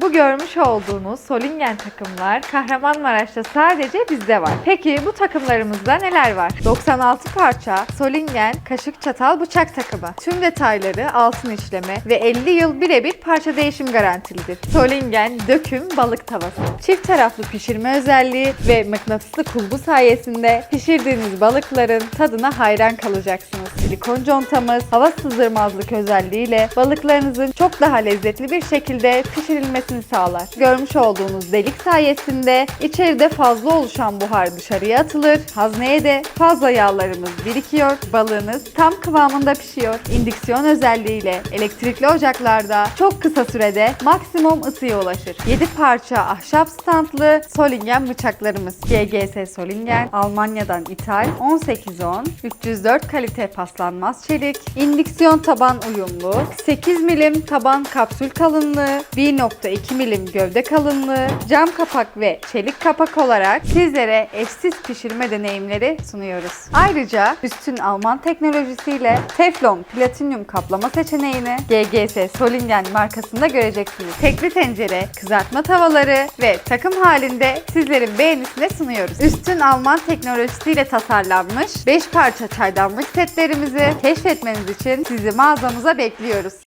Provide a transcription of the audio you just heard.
Bu görmüş olduğunuz Solingen takımlar Kahramanmaraş'ta sadece bizde var. Peki bu takımlarımızda neler var? 96 parça Solingen kaşık çatal bıçak takımı. Tüm detayları altın işleme ve 50 yıl birebir parça değişim garantilidir. Solingen döküm balık tavası. Çift taraflı pişirme özelliği ve mıknatıslı kulbu sayesinde pişirdiğiniz balıkların tadına hayran kalacaksınız. Silikon contamız hava sızdırmazlık özelliğiyle balıklarınızın çok daha lezzetli bir şekilde pişirilmesini sağlar. Görmüş olduğunuz delik sayesinde içeride fazla oluşan buhar dışarıya atılır. Hazneye de fazla yağlarımız birikiyor. Balığınız tam kıvamında pişiyor. İndüksiyon özelliğiyle elektrikli ocaklarda çok kısa sürede maksimum ısıya ulaşır. 7 parça ahşap standlı Solingen bıçaklarımız. GGS Solingen Almanya'dan ithal 1810 304 kalite paslanmaz çelik. İndüksiyon taban uyumlu. 8 milim taban kapsül kalınlığı, 1.2 milim gövde kalınlığı, cam kapak ve çelik kapak olarak sizlere eşsiz pişirme deneyimleri sunuyoruz. Ayrıca üstün Alman teknolojisiyle Teflon platinyum kaplama seçeneğini GGS Solingen markasında göreceksiniz. Tekli tencere, kızartma tavaları ve takım halinde sizlerin beğenisine sunuyoruz. Üstün Alman teknolojisiyle tasarlanmış 5 parça çaydanlık setlerimizi keşfetmeniz için sizi mağazamıza bekliyoruz.